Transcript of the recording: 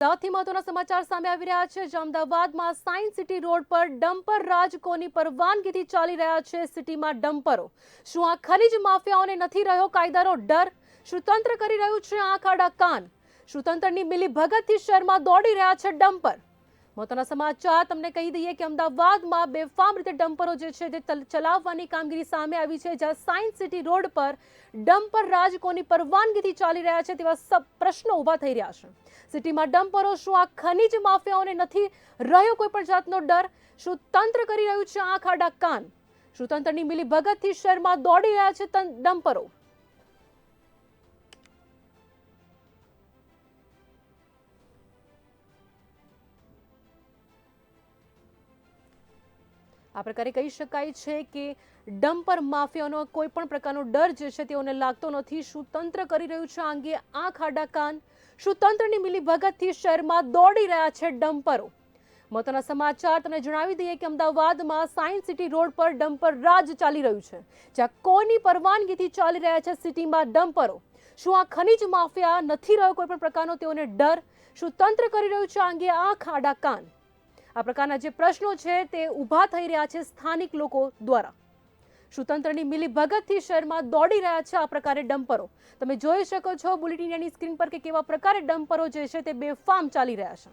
સૌથી મહત્વના સમાચાર સામે આવી રહ્યા છે. જે અમદાવાદમાં સાયન્સ સિટી રોડ પર ડમ્પર રાજકોની પરવાનગીથી ચાલી રહ્યા છે સિટીમાં ડમ્પરો. શું આ ખનીજ માફિયાઓને નથી રહ્યો કાયદાનો ડર? શું તંત્ર કરી રહ્યું છે આંખ આડા કાન? શું તંત્રની મિલી ભગતથી શહેરમાં દોડી રહ્યા છે ડમ્પર? મહત્વના સમાચાર, તમને કહી દઈએ કે અમદાવાદમાં બેફામ રીતે ડમ્પરો જે છે તે ચલ- ચલાવવાની કામગીરી સામે આવી છે, જ્યાં સાયન્સ સિટી રોડ પર ડમ્પર રાજકોની પરવાનગીથી ચાલી રહ્યા છે તેવા પ્રશ્નો ઊભા થઈ રહ્યા છે. સિટીમાં ડમ્પરો શું આ ખનીજ માફિયાઓને નથી રહ્યો કોઈ પણ જાતનો ડર? શું તંત્ર કરી રહ્યું છે આંખ આડા કાન? શું તંત્રની મિલી ભગતથી શહેરમાં દોડી રહ્યા છે ડમ્પરો? આ પ્રકારે કહી શકાય છે કે ડમ્પર માફિયાનો કોઈ પણ પ્રકારનો ડર જે છે તેઓને લાગતો નથી. શું તંત્ર કરી રહ્યું છે આ અંગે આંખ આડા કાન. શું તંત્રની મિલી ભગતથી શહેરમાં દોડી રહ્યા છે ડમ્પરો. મહત્વના સમાચાર તમને જણાવી દઈએ કે અમદાવાદમાં સાયન્સ સિટી રોડ પર ડમ્પર રાજ ચાલી રહ્યું છે, જ્યાં કોની પરવાનગીથી ચાલી રહ્યા છે સિટીમાં ડમ્પરો. શું આ ખનીજ માફિયા નથી રહ્યો કોઈ પણ પ્રકારનો તેઓને ડર? શું તંત્ર કરી રહ્યું છે આ અંગે આંખ આડા કાન. આ પ્રકારના જે પ્રશ્નો છે તે ઊભા થઈ રહ્યા છે સ્થાનિક લોકો દ્વારા. સુતંત્રની મિલીભગતથી મિલી ભગતથી શહેરમાં દોડી રહ્યા છે આ પ્રકારે ડમ્પરો. તમે જોઈ શકો છો બુલેટિન સ્ક્રીન પર કે કેવા પ્રકારે ડમ્પરો જે છે તે બેફામ ચાલી રહ્યા છે.